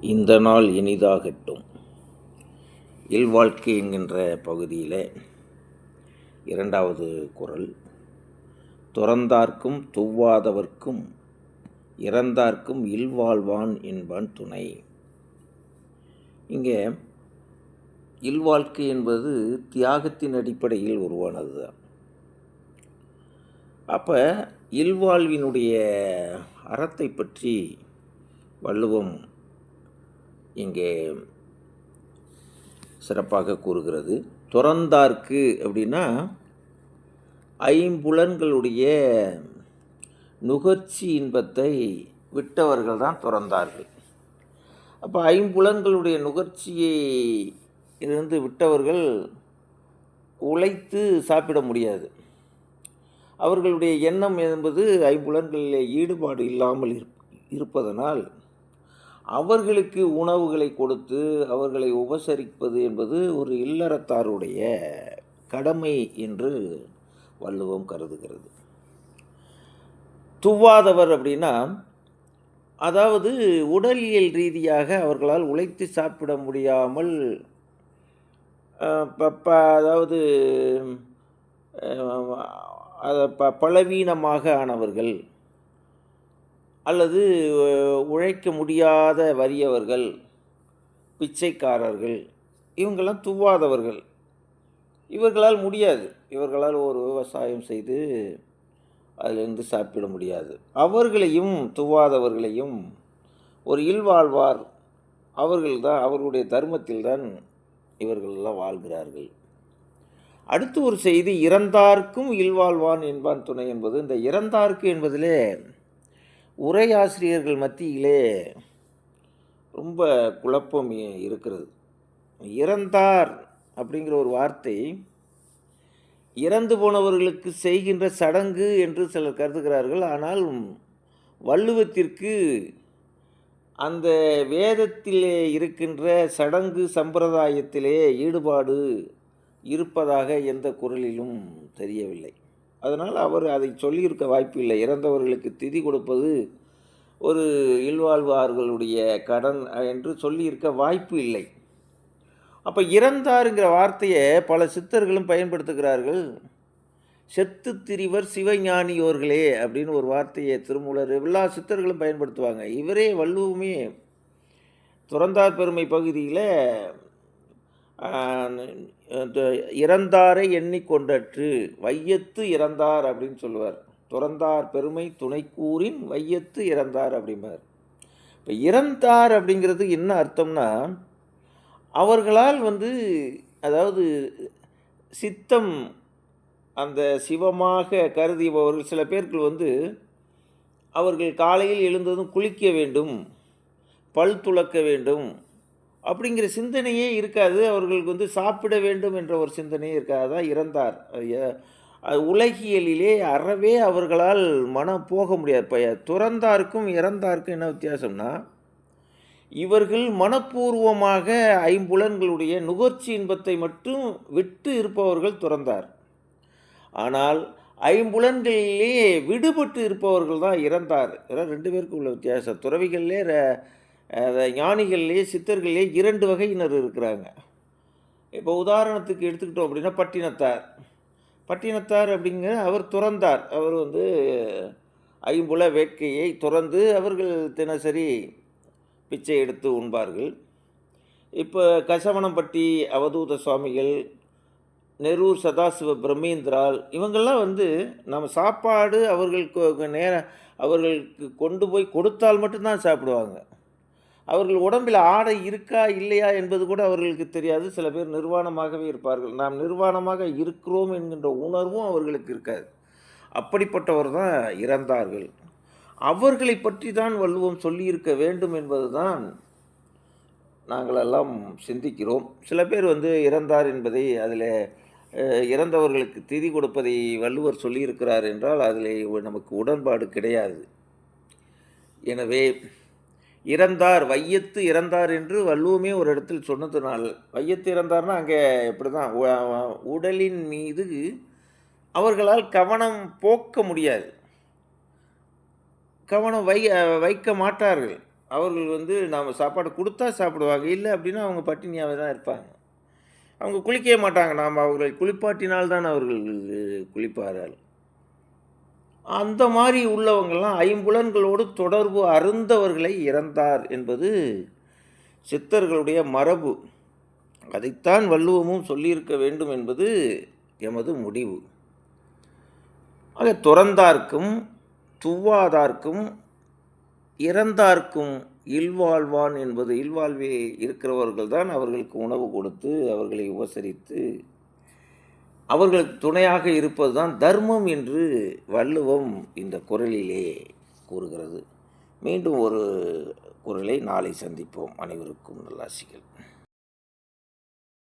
இந்த நாள் இனிதாகட்டும். இல்வாழ்க்கை என்கின்ற பகுதியில் இரண்டாவது குறள் துறந்தார்க்கும் துவ்வாதவர்க்கும் இறந்தார்க்கும் இல்வாழ்வான் என்பான் துணை. இங்கே இல்வாழ்க்கை என்பது தியாகத்தின் அடிப்படையில் உருவானது தான் அப்போ இல்வாழ்வினுடைய அறத்தை பற்றி வள்ளுவம் இங்கே சிறப்பாக கூறுகிறது. துறந்தார்க்கு அப்படின்னா ஐம்புலன்களுடைய நுகர்ச்சி இன்பத்தை விட்டவர்கள் தான் துறந்தார்கள். அப்போ ஐம்புலன்களுடைய நுகர்ச்சியை இருந்து விட்டவர்கள் உழைத்து சாப்பிட முடியாது. அவர்களுடைய எண்ணம் என்பது ஐம்புலன்களில் ஈடுபாடு இல்லாமல் இருப்பதனால் அவர்களுக்கு உணவுகளை கொடுத்து அவர்களை உபசரிப்பது என்பது ஒரு இல்லறத்தாருடைய கடமை என்று வள்ளுவம் கருதுகிறது. துவாதவர் அப்படின்னா அதாவது உடலியல் ரீதியாக அவர்களால் உழைத்து சாப்பிட முடியாமல் அதாவது ப பலவீனமாக ஆனவர்கள். அல்லது உழைக்க முடியாத வறியவர்கள் பிச்சைக்காரர்கள் இவங்கெல்லாம் துவாதவர்கள் இவர்களால் முடியாது. இவர்களால் ஒரு விவசாயம் செய்து அதிலிருந்து சாப்பிட முடியாது. அவர்களையும் துவாதவர்களையும் ஒரு இல்வாழ்வார் அவர்கள் தான் அவர்களுடைய தர்மத்தில்தான் இவர்களெல்லாம் வாழ்கிறார்கள். அடுத்து ஒரு செய்தி இறந்தார்க்கும் இல்வாழ்வான் என்பான் துணை என்பது. இந்த இறந்தார்க்கு என்பதிலே உரையாசிரியர்கள் மத்தியிலே ரொம்ப குழப்பம் இருக்கிறது. இறந்தார் அப்படிங்கிற ஒரு வார்த்தை இறந்து போனவர்களுக்கு செய்கின்ற சடங்கு என்று சிலர் கருதுகிறார்கள். ஆனால் வள்ளுவத்திற்கு அந்த வேதத்திலே இருக்கின்ற சடங்கு சம்பிரதாயத்திலே ஈடுபாடு இருப்பதாக எந்த குரலிலும் தெரியவில்லை. அதனால் அவர் அதை சொல்லியிருக்க வாய்ப்பு இல்லை இறந்தவர்களுக்கு திதி கொடுப்பது ஒரு இல்வாழ்வார்களுடைய கடன் என்று சொல்லியிருக்க வாய்ப்பு இல்லை அப்போ இறந்தாருங்கிற வார்த்தையை பல சித்தர்களும் பயன்படுத்துகிறார்கள். செத்து திரிவர் சிவஞானியோர்களே அப்படின்னு ஒரு வார்த்தையை திருமூலர் எல்லா சித்தர்களும் பயன்படுத்துவாங்க. இவரே வள்ளுவமே. துறந்தார் பெருமை பகுதியில் இறந்தாரை எண்ணிக்கொண்டற்று வையத்து இறந்தார் அப்படின்னு சொல்லுவார். துறந்தார் பெருமை துணைக்கூறின் வையத்து இறந்தார் அப்படிம்பார். இப்போ இறந்தார் அப்படிங்கிறது என்ன அர்த்தம்னா அவர்களால் வந்து அதாவது சித்தம் அந்த சிவமாக கருதியவர்கள் சில பேர்கள் வந்து அவர்கள் காலையில் எழுந்ததும் குளிக்க வேண்டும் பல் துளக்க வேண்டும் அப்படிங்கிற சிந்தனையே இருக்காது. அவர்களுக்கு வந்து சாப்பிட வேண்டும் என்ற ஒரு சிந்தனையே இருக்காது. தான் இறந்தார். உலகியலிலே அறவே அவர்களால் மனம் போக முடியாது. இப்போ துறந்தாருக்கும் இறந்தாருக்கும் என்ன வித்தியாசம்னா இவர்கள் மனப்பூர்வமாக ஐம்புலன்களுடைய நுகர்ச்சி இன்பத்தை மட்டும் விட்டு இருப்பவர்கள் துறந்தார். ஆனால் ஐம்புலன்களிலே விடுபட்டு இருப்பவர்கள் தான் இறந்தார். ரெண்டு பேருக்கும் உள்ள வித்தியாசம். துறவிகள்லே ஞானிகள்லேயே சித்தர்கள்லேயே இரண்டு வகையினர் இருக்கிறாங்க. இப்போ உதாரணத்துக்கு எடுத்துக்கிட்டோம் அப்படின்னா பட்டினத்தார். பட்டினத்தார் அப்படிங்கிற அவர் துறந்தார். அவர் வந்து ஐம்புல வேட்கையை துறந்து அவர்கள் தினசரி பிச்சை எடுத்து உண்பார்கள். இப்போ கசவனம்பட்டி அவதூத சுவாமிகள் நெரூர் சதாசிவ பிரம்மேந்திரால் இவங்கெல்லாம் வந்து நம்ம சாப்பாடு அவர்களுக்கு நேரம் அவர்களுக்கு கொண்டு போய் கொடுத்தால் மட்டும்தான் சாப்பிடுவாங்க. அவர்கள் உடம்பில் ஆடை இருக்கா இல்லையா என்பது கூட அவர்களுக்கு தெரியாது. சில பேர் நிர்வாணமாகவே இருப்பார்கள். நாம் நிர்வாணமாக இருக்கிறோம் என்கின்ற உணர்வும் அவர்களுக்கு இருக்காது. அப்படிப்பட்டவர் தான் இறந்தார்கள். அவர்களை பற்றி தான் வள்ளுவம் சொல்லியிருக்க வேண்டும் என்பது தான் நாங்களெல்லாம் சிந்திக்கிறோம். சில பேர் வந்து இறந்தார் என்பதை அதில் இறந்தவர்களுக்கு திதி கொடுப்பதை வள்ளுவர் சொல்லியிருக்கிறார் என்றால் அதில் நமக்கு உடன்பாடு கிடையாது. எனவே இறந்தார் வையத்து இறந்தார் என்று வள்ளுவமே ஒரு இடத்தில் சொன்னதுனால் வையத்து இறந்தார்னா அங்கே இப்படி தான் உடலின் மீது அவர்களால் கவனம் போக்க முடியாது. கவனம் வை வைக்க மாட்டார்கள். அவர்கள் வந்து நாம் சாப்பாடு கொடுத்தா சாப்பிடுவாங்க இல்லை அப்படின்னா அவங்க பட்டினியாகவே தான் இருப்பாங்க. அவங்க குளிக்கவே மாட்டாங்க. நாம் அவர்களை குளிப்பாட்டினால்தான் அவர்கள் குளிப்பார்கள். அந்த மாதிரி உள்ளவங்கள்லாம் ஐம்புலன்களோடு தொடர்பு அருந்தவர்களை இறந்தார் என்பது சித்தர்களுடைய மரபு. அதைத்தான் வள்ளுவமும் சொல்லியிருக்க வேண்டும் என்பது எமது முடிவு. ஆக துறந்தார்க்கும் துவாதார்க்கும் இறந்தார்க்கும் இல்வாழ்வான் என்பது இல்வாழ்வே இருக்கிறவர்கள் தான் அவர்களுக்கு உணவு கொடுத்து அவர்களை உபசரித்து அவர்களுக்கு துணையாக இருப்பது தான் தர்மம் என்று வள்ளுவம் இந்த குரலிலே கூறுகிறது. மீண்டும் ஒரு குரலை நாளை சந்திப்போம். அனைவருக்கும் நல்லாசிகள்